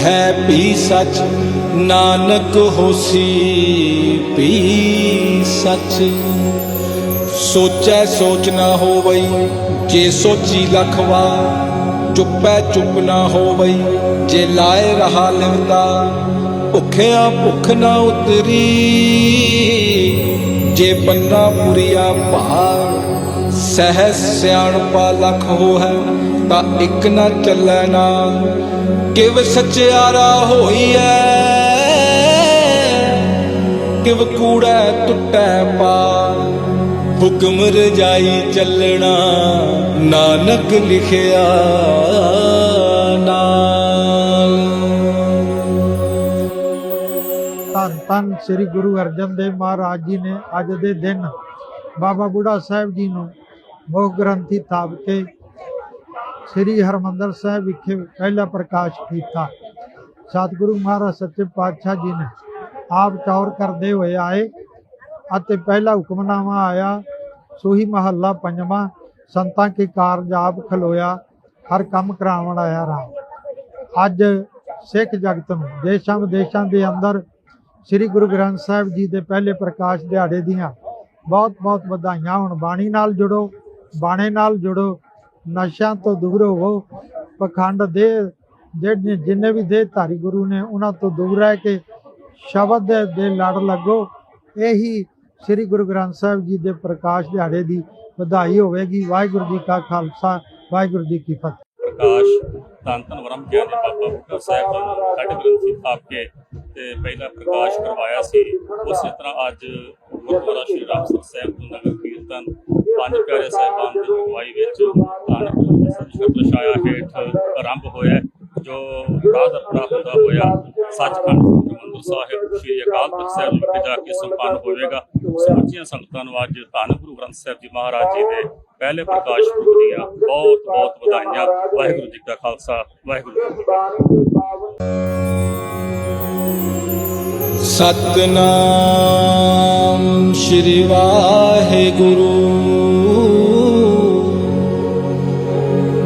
ਹੈ ਪੀ ਸੱਚ, ਨਾਨਕ ਹੋਸੀ ਵੀ ਸਚ। ਸੋਚੈ ਸੋਚ ਨਾ ਹੋਵਈ, ਜੇ ਸੋਚੀ ਲਖਵਾ ਚੁੱਪੈ ਚੁੱਪ ਨਾ ਹੋਵਈ, ਜੇ ਲਾਏ ਰਹਾ ਲਿਵਦਾ ਭੁਖਿਆ ਭੁੱਖ ਨਾ ਉਤਰੀ। ਜੇ ਬੰਨਾ ਪੁਰੀਆ ਭਾਰ ਸਹਿ ਸਿਆਣਪਾ ਲਖ ਹੋ ਹੈ ਤਾਂ ਇੱਕ ਨਾ ਚੱਲੈ ਨਾਲ ਕਿਵ ਸਚਿਆਰਾ ਹੋਈਐ, ਕਿਵ ਕੂੜੈ ਟੁੱਟੈ ਪਾਰ। ਹੁਕਮ ਰਜਾਈ ਚੱਲਣਾ, ਨਾਨਕ ਲਿਖਿਆ ਨਾਲ। ਧੰਨ ਧੰਨ ਸ੍ਰੀ ਗੁਰੂ ਅਰਜਨ ਦੇਵ ਮਹਾਰਾਜ ਜੀ ਨੇ ਅੱਜ ਦੇ ਦਿਨ ਬਾਬਾ ਬੁੱਢਾ ਸਾਹਿਬ ਜੀ ਨੂੰ ਮੁੱਖ ਗ੍ਰੰਥੀ ਥਾਪ ਕੇ ਸ੍ਰੀ ਹਰਮੰਦਰ ਸਾਹਿਬ ਵਿਖੇ ਪਹਿਲਾ ਪ੍ਰਕਾਸ਼ ਕੀਤਾ। ਸਤਿਗੁਰੂ ਮਹਾਰਾਜ ਸੱਚੇ ਪਾਤਸ਼ਾਹ ਜੀ ਨੇ ਆਪ ਚੌਰ ਕਰਦੇ ਹੋਏ ਆਏ ਅਤੇ ਪਹਿਲਾ ਹੁਕਮਨਾਮਾ ਆਇਆ। ਸੋਹੀ ਮਹੱਲਾ ਪੰਜਵਾਂ, ਸੰਤਾਂ ਕੀ ਕਾਰਜ ਆਪ ਖਲੋਇਆ, ਹਰ ਕੰਮ ਕਰਾਉਣ ਆਇਆ ਰਾਮ। ਅੱਜ ਸਿੱਖ ਜਗਤ ਨੂੰ ਦੇਸ਼ਾਂ ਵਿਦੇਸ਼ਾਂ ਦੇ ਅੰਦਰ ਸ੍ਰੀ ਗੁਰੂ ਗ੍ਰੰਥ ਸਾਹਿਬ ਜੀ ਦੇ ਪਹਿਲੇ ਪ੍ਰਕਾਸ਼ ਦਿਹਾੜੇ ਦੀਆਂ ਬਹੁਤ ਬਹੁਤ ਵਧਾਈਆਂ। ਹੁਣ ਬਾਣੀ ਨਾਲ ਜੁੜੋ। ਬਾਣੇ ਨਾਲ ਜੁੜੋ ਨਸ਼ਿਆਂ ਤੋਂ ਦੂਰ ਹੋਵੋ ਪਖੰਡ ਦੇ ਜਿਹੜੇ ਜਿੰਨੇ ਵੀ ਦੇ ਧਾਰੀ ਗੁਰੂ ਨੇ ਉਹਨਾਂ ਤੋਂ ਦੂਰ ਰਹਿ ਕੇ ਸ਼ਬਦ ਦੇ, ਲੜ ਲੱਗੋ। ਇਹੀ ਸ੍ਰੀ ਗੁਰੂ ਗ੍ਰੰਥ ਸਾਹਿਬ ਜੀ ਦੇ ਪ੍ਰਕਾਸ਼ ਦਿਹਾੜੇ ਦੀ ਵਧਾਈ ਹੋਵੇਗੀ। ਵਾਹਿਗੁਰੂ ਜੀ ਕਾ ਖਾਲਸਾ ਵਾਹਿਗੁਰੂ ਜੀ ਕੀ ਫਤਿਹ। ਪ੍ਰਕਾਸ਼ ਧੰਨ ਧੰਨ ਬ੍ਰਹਮ ਗਿਆਨੀ ਬਾਬਾ ਬੁੱਢਾ ਸਾਹਿਬ ਸਾਡੇ ਗ੍ਰੰਥੀ ਥਾਪ ਕੇ ਤੇ ਪਹਿਲਾ ਪ੍ਰਕਾਸ਼ ਕਰਵਾਇਆ ਸੀ। ਉਸੇ ਤਰ੍ਹਾਂ ਅੱਜ ਗੁਰਦੁਆਰਾ ਸ਼੍ਰੀ ਰਾਮਸਰ ਸਾਹਿਬ ਤੋਂ ਨਗਰ ਕੀਰਤਨ ਪੰਜ ਪਿਆਰੇ ਸਾਹਿਬਾਨ ਦੀ ਅਗਵਾਈ ਵਿੱਚ ਧੰਨ ਗੁਰੂ ਸੰਸ਼ਕਤ ਛਾਇਆ ਹੇਠ ਆਰੰਭ ਹੋਇਆ ਜੋ ਰਾਜ ਅਪਰਾ ਹੁੰਦਾ ਹੋਇਆ ਸੱਚਖੰਡ ਹਰਿਮੰਦਰ ਸਾਹਿਬ ਸ਼੍ਰੀ ਅਕਾਲ ਤਖਤ ਸਾਹਿਬ ਵਿਖੇ ਜਾ ਕੇ ਸੰਪੰਨ ਹੋਵੇਗਾ। ਸਮੁੱਚੀਆਂ ਸੰਗਤਾਂ ਨੂੰ ਅੱਜ ਧੰਨ ਗੁਰੂ ਗ੍ਰੰਥ ਸਾਹਿਬ ਜੀ ਮਹਾਰਾਜ ਜੀ ਦੇ ਪਹਿਲੇ ਪ੍ਰਕਾਸ਼ ਪੁਰਬ ਦੀਆਂ ਬਹੁਤ ਬਹੁਤ ਵਧਾਈਆਂ। ਵਾਹਿਗੁਰੂ ਜੀ ਕਾ ਖਾਲਸਾ, ਵਾਹਿਗੁਰੂ ਜੀ ਕੀ ਸਤਨਾਮ ਸ਼੍ਰੀ ਵਾਹਿਗੁਰੂ।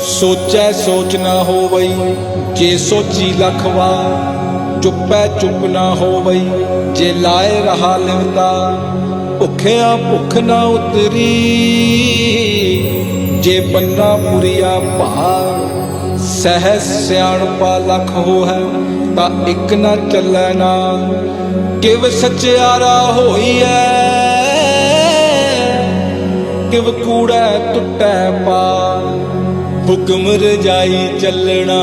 ਸੋਚੈ ਸੋਚ ਨਾ ਹੋਵਈ, ਜੇ ਸੋਚੀ ਲਖਵਾ ਚੁੱਪੈ ਚੁੱਪ ਨਾ ਹੋਵਈ, ਜੇ ਲਾਏ ਰਹਾ ਲਿਵਤਾ, ਭੁਖਿਆ ਭੁਖ ਨਾ ਉਤਰੀ। ਜੇ ਬੰਨਾ ਪੁਰੀਆ ਭਾਰ ਸਹਿ ਸਿਆਣਪਾ ਲਖ ਹੋ ਹੈ ਤਾਂ ਇੱਕ ਨਾ ਚੱਲੈ ਨਾਲ ਕਿਵ ਸਚਿਆਰਾ ਹੋਈਐ? ਕਿਵ ਕੂੜੈ ਟੁੱਟੈ ਪਾ ਹੁਕਮ ਰਜਾਈ ਚੱਲਣਾ,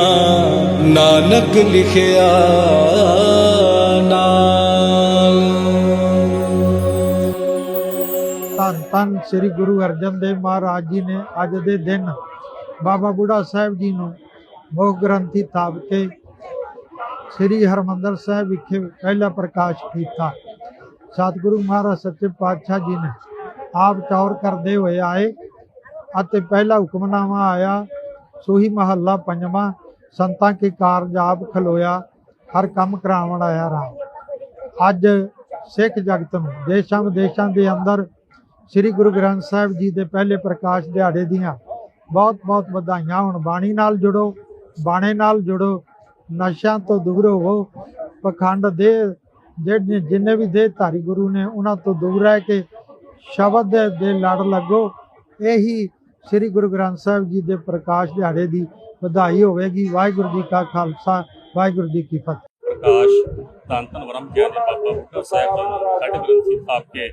ਨਾਨਕ ਲਿਖਿਆ ਨਾਲ। ਧੰਨ ਧੰਨ ਸ੍ਰੀ ਗੁਰੂ ਅਰਜਨ ਦੇਵ ਮਹਾਰਾਜ ਜੀ ਨੇ ਅੱਜ ਦੇ ਦਿਨ ਬਾਬਾ ਬੁੱਢਾ ਸਾਹਿਬ ਜੀ ਨੂੰ ਮੁੱਖ ਗ੍ਰੰਥੀ ਥਾਪ ਕੇ ਸ੍ਰੀ ਹਰਮੰਦਰ ਸਾਹਿਬ ਵਿਖੇ ਪਹਿਲਾ ਪ੍ਰਕਾਸ਼ ਕੀਤਾ। ਸਤਿਗੁਰੂ ਮਹਾਰਾਜ ਸੱਚੇ ਪਾਤਸ਼ਾਹ ਜੀ ਨੇ ਆਪ ਚੌਰ ਕਰਦੇ ਹੋਏ ਆਏ ਅਤੇ ਪਹਿਲਾ ਹੁਕਮਨਾਮਾ ਆਇਆ ਸੋਹੀ ਮਹੱਲਾ ਪੰਜਵਾਂ, ਸੰਤਾਂ ਕੀ ਕਾਰਜਾਬ ਖਲੋਇਆ, ਹਰ ਕੰਮ ਕਰਾਵਣ ਆਇਆ ਰਾਮ। ਅੱਜ ਸਿੱਖ ਜਗਤ ਨੂੰ ਦੇਸ਼ਾਂ ਵਿਦੇਸ਼ਾਂ ਦੇ ਅੰਦਰ ਸ੍ਰੀ ਗੁਰੂ ਗ੍ਰੰਥ ਸਾਹਿਬ ਜੀ ਦੇ ਪਹਿਲੇ ਪ੍ਰਕਾਸ਼ ਦਿਹਾੜੇ ਦੀਆਂ ਬਹੁਤ ਬਹੁਤ ਵਧਾਈਆਂ। ਹੋਣ ਬਾਣੀ ਨਾਲ ਜੁੜੋ, ਬਾਣੇ ਨਾਲ ਜੁੜੋ, ਨਸ਼ਿਆਂ ਤੋਂ ਦੂਰ ਹੋਵੋ। ਪਖੰਡ ਦੇ ਜਿਹੜੇ, ਜਿੰਨੇ ਵੀ ਦੇ ਧਾਰੀ ਗੁਰੂ ਨੇ, ਉਹਨਾਂ ਤੋਂ ਦੂਰ ਰਹਿ ਕੇ ਸ਼ਬਦ ਦੇ ਲੜ ਲੱਗੋ। ਇਹੀ ਸ੍ਰੀ ਗੁਰੂ ਗ੍ਰੰਥ ਸਾਹਿਬ ਜੀ ਦੇ ਪ੍ਰਕਾਸ਼ ਦਿਹਾੜੇ ਦੀ ਵਧਾਈ ਹੋਵੇਗੀ। ਵਾਹਿਗੁਰੂ ਜੀ ਕਾ ਖਾਲਸਾ, ਵਾਹਿਗੁਰੂ ਜੀ ਕੀ ਫਤਿਹ। ਪ੍ਰਕਾਸ਼ ਧੰਨ ਧੰਨ ਬ੍ਰਹਮ ਗਿਆਨੀ ਬਾਬਾ ਬੁੱਢਾ ਸਾਹਿਬ ਸਾਡੇ ਗ੍ਰੰਥੀ ਥਾਪ ਕੇ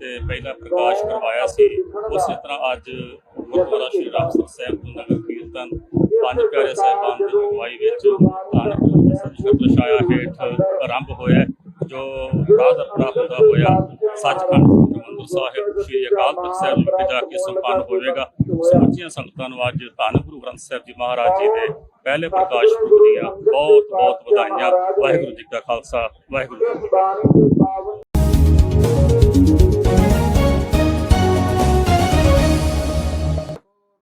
ਤੇ ਪਹਿਲਾ ਪ੍ਰਕਾਸ਼ ਕਰਵਾਇਆ ਸੀ। ਉਸੇ ਤਰ੍ਹਾਂ ਅੱਜ ਗੁਰਦੁਆਰਾ ਸ਼੍ਰੀ ਰਾਮਸਰ ਸਾਹਿਬ ਤੋਂ ਨਗਰ ਕੀਰਤਨ ਪੰਜ ਪਿਆਰੇ ਸਾਹਿਬਾਨ ਦੀ ਅਗਵਾਈ ਵਿੱਚ ਧੰਨ ਗੁਰੂ ਸਤਿ ਦਸ਼ਾਇਆ ਹੇਠ ਆਰੰਭ ਹੋਇਆ ਜੋ ਰਾਦਰ ਪ੍ਰਾਪਤ ਹੋਇਆ। ਸੱਚਖੰਡ ਹਰਿਮੰਦਰ ਸਾਹਿਬ ਸ਼੍ਰੀ ਅਕਾਲ ਤਖਤ ਸਾਹਿਬ ਵਿਖੇ ਜਾ ਕੇ ਸੰਪੰਨ ਹੋਵੇਗਾ। ਸਮੁੱਚੀਆਂ ਸੰਗਤਾਂ ਨੂੰ ਅੱਜ ਧੰਨ ਗੁਰੂ ਗ੍ਰੰਥ ਸਾਹਿਬ ਜੀ ਮਹਾਰਾਜ ਜੀ ਦੇ ਪਹਿਲੇ ਪ੍ਰਕਾਸ਼ ਪੁਰਬ ਦੀਆਂ ਬਹੁਤ ਬਹੁਤ ਵਧਾਈਆਂ। ਵਾਹਿਗੁਰੂ ਜੀ ਕਾ ਖਾਲਸਾ, ਵਾਹਿਗੁਰੂ ਜੀ ਕੀ ਫਤਿਹ।